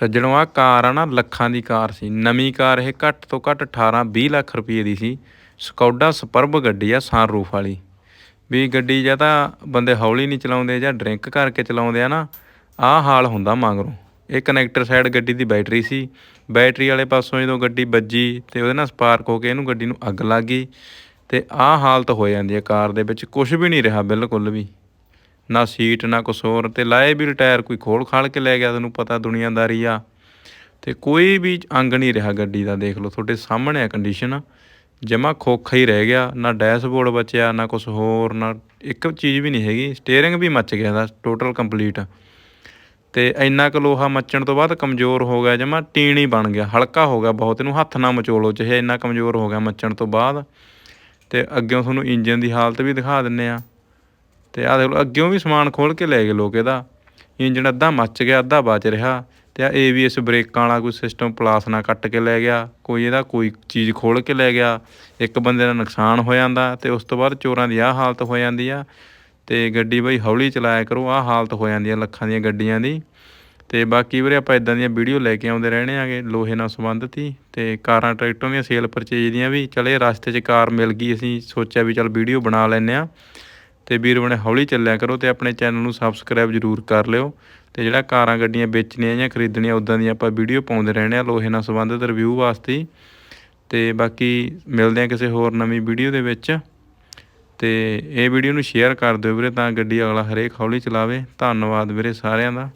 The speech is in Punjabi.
ਸੱਜਣੋ ਆ ਕਾਰ ਆ ਨਾ, ਲੱਖਾਂ ਦੀ ਕਾਰ ਸੀ। ਨਵੀਂ ਕਾਰ ਇਹ ਘੱਟ ਤੋਂ ਘੱਟ 18 20 ਲੱਖ ਰੁਪਏ ਦੀ ਸੀ। ਸਕੌਡਾ ਸਪਰਬ ਗੱਡੀ ਆ ਸਨਰੂਫ ਵਾਲੀ। ਵੀ ਗੱਡੀ ਜਾਂ ਤਾਂ ਬੰਦੇ ਹੌਲੀ ਨਹੀਂ ਚਲਾਉਂਦੇ ਜਾਂ ਡਰਿੰਕ ਕਰਕੇ ਚਲਾਉਂਦੇ ਆ ਨਾ, ਆਹ ਹਾਲ ਹੁੰਦਾ ਮਗਰੋਂ। ਇਹ ਕਨੈਕਟਰ ਸਾਈਡ ਗੱਡੀ ਦੀ ਬੈਟਰੀ ਸੀ। ਬੈਟਰੀ ਵਾਲੇ ਪਾਸੋਂ ਜਦੋਂ ਗੱਡੀ ਵੱਜੀ ਤੇ ਉਹਦੇ ਨਾਲ ਸਪਾਰਕ ਹੋ ਕੇ ਇਹਨੂੰ ਗੱਡੀ ਨੂੰ ਅੱਗ ਲੱਗ ਗਈ ਤੇ ਆਹ ਹਾਲਤ ਹੋ ਜਾਂਦੀ ਹੈ ਕਾਰ ਦੇ ਵਿੱਚ। ਕੁਝ ਵੀ ਨਹੀਂ ਰਿਹਾ ਬਿਲਕੁਲ ਵੀ। ਨਾ ਸੀਟ, ਨਾ ਕੁਛ ਹੋਰ ਤੇ ਲਾਏ ਵੀ ਟਾਇਰ ਕੋਈ ਖੋਲ ਖਾਲ ਕੇ ਲੈ ਗਿਆ ਤੁਹਾਨੂੰ ਪਤਾ ਦੁਨੀਆਦਾਰੀ ਆ। ਤੇ ਕੋਈ ਵੀ ਅੰਗ ਨਹੀਂ ਰਿਹਾ ਗੱਡੀ ਦਾ, ਦੇਖ ਲਓ ਤੁਹਾਡੇ ਸਾਹਮਣੇ ਆ ਕੰਡੀਸ਼ਨ ਜਮਾ ਖੋਖਾ ਹੀ ਰਹਿ ਗਿਆ, ਨਾ ਡੈਸ਼ਬੋਰਡ ਬਚਿਆ, ਨਾ ਕੁਛ ਹੋਰ, ਨਾ ਇੱਕ ਚੀਜ਼ ਵੀ ਨਹੀਂ ਹੈਗੀ। ਸਟੀਅਰਿੰਗ ਵੀ ਮੱਚ ਗਿਆ ਦਾ ਟੋਟਲ ਕੰਪਲੀਟ ਤੇ ਇੰਨਾ ਕੁ ਲੋਹਾ ਮੱਚਣ ਤੋਂ ਬਾਅਦ ਕਮਜ਼ੋਰ ਹੋ ਗਿਆ, ਜਮਾ ਟੀਣ ਹੀ ਬਣ ਗਿਆ, ਹਲਕਾ ਹੋ ਗਿਆ ਬਹੁਤ। ਇਹਨੂੰ ਹੱਥ ਨਾਲ ਮਚੋਲੋ, ਚਾਹੇ ਇੰਨਾ ਕਮਜ਼ੋਰ ਹੋ ਗਿਆ ਮੱਚਣ ਤੋਂ ਬਾਅਦ। ਤੇ ਅੱਗੇ ਤੁਹਾਨੂੰ ਇੰਜਨ ਦੀ ਹਾਲਤ ਵੀ ਦਿਖਾ ਦਿੰਨੇ ਆ। ਤੇ ਆਹ ਦੇਖ ਲਓ, ਅੱਗਿਓਂ ਵੀ ਸਮਾਨ ਖੋਲ ਕੇ ਲੈ ਗਏ ਲੋਕ ਇਹਦਾ। ਇੰਜਣ ਅੱਧਾ ਮੱਚ ਗਿਆ, ਅੱਧਾ ਬਚ ਰਿਹਾ। ਤੇ ਆ ਏਬੀਐਸ ਬ੍ਰੇਕਾਂ ਵਾਲਾ ਕੋਈ ਸਿਸਟਮ ਪਲਾਸ ਨਾ ਕੱਟ ਕੇ ਲੈ ਗਿਆ। ਕੋਈ ਇਹਦਾ ਕੋਈ ਚੀਜ਼ ਖੋਲ ਕੇ ਲੈ ਗਿਆ। ਇੱਕ ਬੰਦੇ ਦਾ ਨੁਕਸਾਨ ਹੋ ਜਾਂਦਾ ਤੇ ਉਸ ਤੋਂ ਬਾਅਦ ਚੋਰਾਂ ਦੀ ਆਹ ਹਾਲਤ ਹੋ ਜਾਂਦੀ ਆ। ਤੇ ਗੱਡੀ ਬਈ ਹੌਲੀ ਚਲਾਇਆ ਕਰੋ, ਆਹ ਹਾਲਤ ਹੋ ਜਾਂਦੀ ਆ ਲੱਖਾਂ ਦੀਆਂ ਗੱਡੀਆਂ ਦੀ। ਤੇ ਬਾਕੀ ਵੀਰੇ ਆਪਾਂ ਇਦਾਂ ਦੀਆਂ ਵੀਡੀਓ ਲੈ ਕੇ ਆਉਂਦੇ ਰਹਿਣੇ ਆਗੇ, ਲੋਹੇ ਨਾਲ ਸੰਬੰਧਿਤ ਹੀ। ਤੇ ਕਾਰਾਂ, ਟਰੈਕਟਰਾਂ ਦੀਆਂ ਸੇਲ ਪਰਚੇਜ ਦੀਆਂ ਵੀ, ਚਲੇ ਰਸਤੇ 'ਚ ਕਾਰ ਮਿਲ ਗਈ, ਅਸੀਂ ਸੋਚਿਆ ਵੀ ਚੱਲ ਵੀਡੀਓ ਬਣਾ ਲੈਨੇ ਆ। ਤੇ ਵੀਰ ਬਣੇ ਹੌਲੀ ਚੱਲਿਆ ਕਰੋ ਤੇ ਆਪਣੇ ਚੈਨਲ ਨੂੰ ਸਬਸਕ੍ਰਾਈਬ ਜ਼ਰੂਰ ਕਰ ਲਿਓ। ਤੇ ਜਿਹੜਾ ਕਾਰਾਂ ਗੱਡੀਆਂ ਵੇਚਣੀਆਂ ਜਾਂ ਖਰੀਦਣੀਆਂ ਉਦਾਂ ਦੀਆਂ ਆਪਾਂ ਵੀਡੀਓ ਪਾਉਂਦੇ ਰਹਿੰਦੇ ਆ ਲੋਹੇ ਨਾਲ ਸੰਬੰਧਿਤ ਰਿਵਿਊ ਵਾਸਤੇ ਹੀ। ਤੇ ਬਾਕੀ ਮਿਲਦੇ ਆ ਕਿਸੇ ਹੋਰ ਨਵੀਂ ਵੀਡੀਓ ਦੇ ਵਿੱਚ। ਤੇ ਇਹ ਵੀਡੀਓ ਨੂੰ ਸ਼ੇਅਰ ਕਰ ਦਿਓ ਵੀਰੇ ਤਾਂ ਗੱਡੀ ਅਗਲਾ ਹਰੇਕ ਹੌਲੀ ਚਲਾਵੇ। ਧੰਨਵਾਦ ਵੀਰੇ ਸਾਰਿਆਂ ਦਾ।